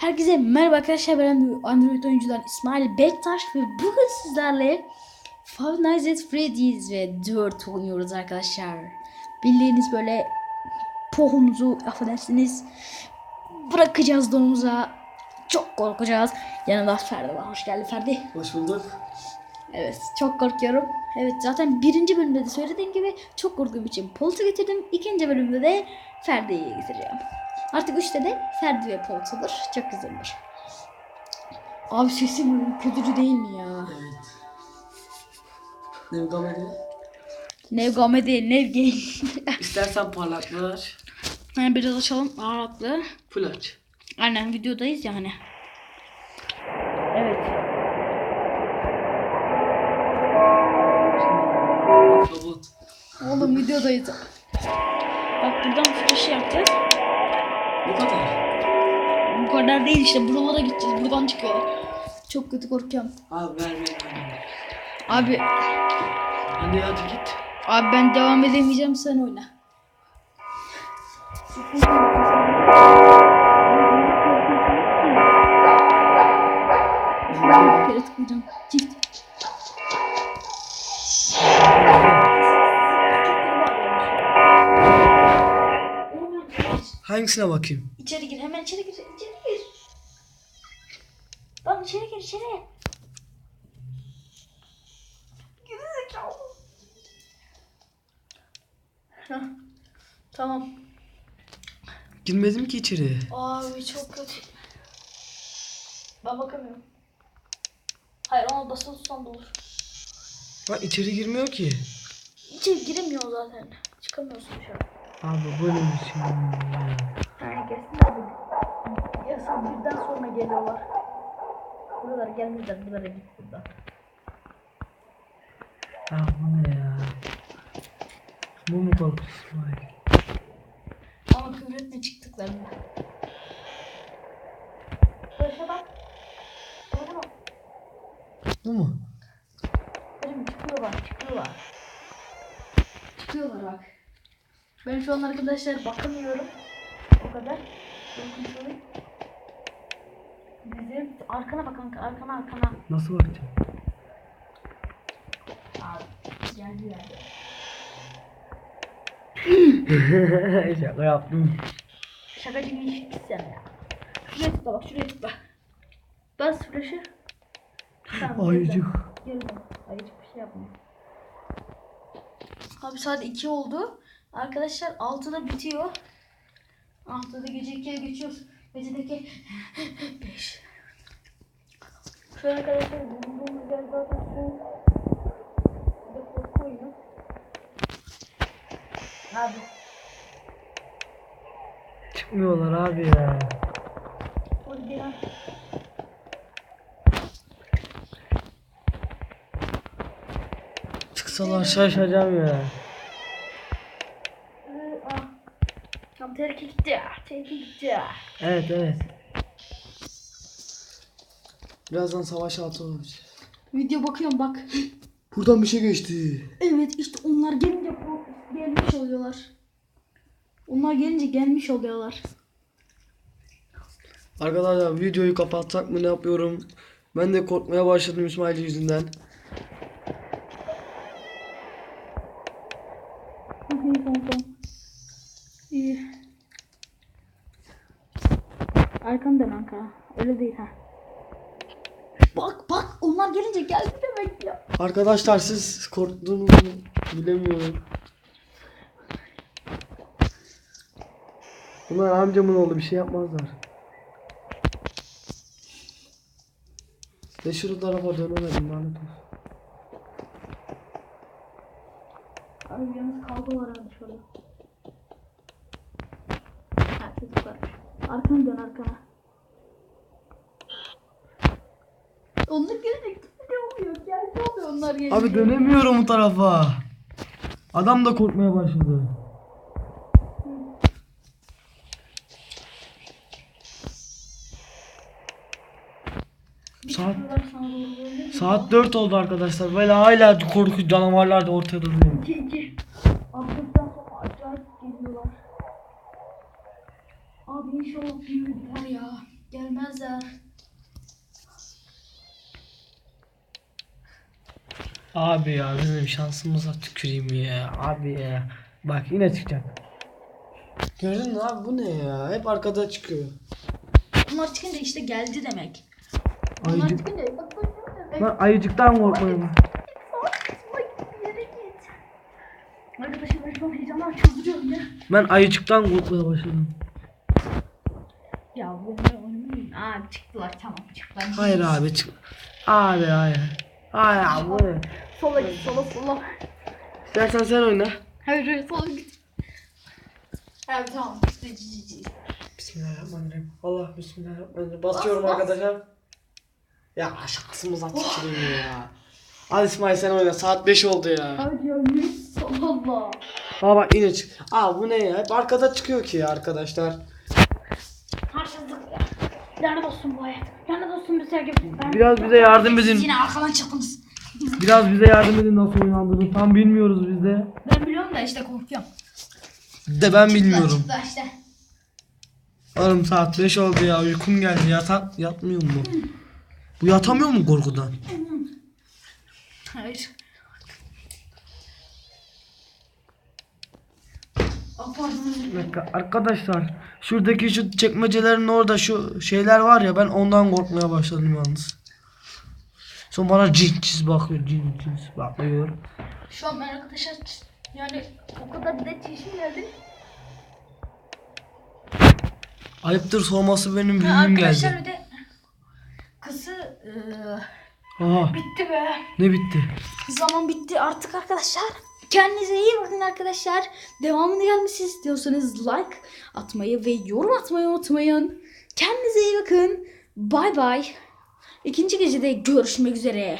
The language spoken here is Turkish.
Herkese merhaba arkadaşlar ben Android oyuncular İsmail Bektaş ve bugün sizlerle Five Nights at Freddy's ve 4 oynuyoruz arkadaşlar. Bildiğiniz böyle pohumuzu affedersiniz bırakacağız donumuza. Çok korkacağız. Yanımda Ferdi var. Hoş geldin Ferdi. Hoş bulduk. Evet çok korkuyorum. Evet zaten birinci bölümde de söylediğim gibi çok korktuğum için Polt'u getirdim. İkinci bölümde de Ferdi'yi getireceğim. Artık üçte de Ferdi ve Polt olur. Çok güzel olur. Abi sesim kötücü değil mi ya? Evet. Nevgamedi. Nevgame değil Nevgame. İstersen parlaklığı aç. yani biraz açalım ağırlıklı. Full aç. Aynen videodayız yani. Evet. Robot. Oğlum videodayız. Bak buradan flash yapacağız. Bu kadar. Bu kadar değil işte buralara gideceğiz. Buradan çıkıyorlar. Çok kötü korkuyorum. Abi ver ver ver. Abi Anne hadi git. Abi ben devam edemeyeceğim sen oyna. Kere tıklayacağım. Çift. Hangisine bakayım? İçeri gir hemen içeri gir. içeri gir. Lan içeri gir içeri. Gerizekalı. Hah, Tamam. Girmedim ki içeri. Abi çok kötü. Ben bakamıyorum. Hayır ona basılı tutsan da olur. Bak içeri girmiyor ki. İçeri giremiyor zaten. Çıkamıyorsun şu an. Abi böyle bir şey olmuyor ya. Gelsin abi. Yasak birden sonra geliyorlar. Buralar gelmeyecek. Buralara git burada. Ya bu ne ya? Bu mu korkusu İsmail? Ama küfür etme çıktıklarında. Başa bak. Başa bak. Bu mu? Benim çıkıyorlar, çıkıyorlar. Çıkıyorlar bak. Ben şu an arkadaşlar bakamıyorum. O kadar. Bizim arkana bak kanka, arkana arkana. Nasıl bakacağım? Abi geldi geldi. Şaka yaptım. Şakacı bir iş gitsene ya. Şuraya tıkla bak, şuraya tıkla. Bas flash'ı. Tamam, Ayıcık. Ayıcık bir şey yapma. Abi saat 2 oldu. Arkadaşlar 6'da bitiyor. 6'da gece 2'ye geçiyoruz. Gecedeki 5. Şu an arkadaşlar bulunduğumuz yer zaten soğuk. Bir de korku oyunu. Abi Çıkmıyorlar abi ya. hadi gel. Çıksalar şaşacağım ya. Tehlike gitti. Tehlike gitti. Evet evet. Birazdan savaş altı olacak. Video bakıyorum bak. Buradan bir şey geçti. Evet işte onlar gelince gelmiş oluyorlar. Onlar gelince gelmiş oluyorlar. Arkadaşlar videoyu kapatsak mı ne yapıyorum? Ben de korkmaya başladım İsmail yüzünden. İyi kanka. İyi. Arkanı dön Ankara. Öyle değil ha. Bak bak onlar gelince geldi demek ya. Arkadaşlar siz korktuğunuzu bilemiyorum. Bunlar amcamın oğlu bir şey yapmazlar. Ve şu tarafa dönemedim lanet olsun. Abi yalnız kavga var abi şurada. Ha çocuk var. Arkanı dön arkana. Onlar gelince ne oluyor? Geldi oluyor onlar gelince. Abi dönemiyorum o tarafa. Adam da korkmaya başladı. Saat saat 4 oldu arkadaşlar. Böyle hala korku canavarlar da ortada duruyor. Abi inşallah büyük var ya. Gelmez da. Abi ya bizim şansımıza tüküreyim ya. Abi ya. Bak yine çıkacak. Gördün mü abi bu ne ya? Hep arkada çıkıyor. Bunlar çıkınca işte geldi demek. Bunlar Ayıcık. çıkınca bak bak bak. Ben ayıcıktan korkmuyorum. Arkadaşlar ben şu an heyecandan çıldırıyorum ya. Ben ayıcıktan korkmaya başladım. Ya bu ne Aa çıktılar tamam çıktılar. Hayır abi çık. Abi hayır. Hayır abi? Sola git sola sola. İstersen sen oyna. Hayır hayır sola git. Evet tamam. Bismillahirrahmanirrahim. Allah bismillahirrahmanirrahim. Basıyorum Bas, bas. arkadaşlar. Ya şansımıza tüküreyim ya. Hadi İsmail sen oyna. Saat 5 oldu ya. Hadi ya sola. Aa bak yine çık. Aa bu ne ya? Hep arkada çıkıyor ki ya arkadaşlar. Harsızlık ya. Lanet olsun bu hayat. Lanet olsun bu sevgi. Ben- Biraz bize yardım edin. Yine arkadan çıktınız. Biraz bize yardım edin nasıl oynandığını. Tam bilmiyoruz biz de. Ben biliyorum da işte korkuyorum. De ben bilmiyorum. Çıktılar işte. Oğlum saat 5 oldu ya. Uykum geldi. Yata yatmıyor mu? Bu yatamıyor mu korkudan? Hayır. Aa, pardon. Bir dakika, Arkadaşlar şuradaki şu çekmecelerin orada şu şeyler var ya ben ondan korkmaya başladım yalnız. Son bana cinsiz bakıyor cinsiz bakıyor. Şu an ben arkadaşlar yani o kadar net çeşim geldi. Ayıptır sorması benim büyüğüm arkadaşlar geldi. bir de kısı eee, Aha bitti be. ne bitti? Zaman bitti artık arkadaşlar. Kendinize iyi bakın arkadaşlar. Devamını gelmesi istiyorsanız like atmayı ve yorum atmayı unutmayın. Kendinize iyi bakın. Bay bay. İkinci gecede görüşmek üzere.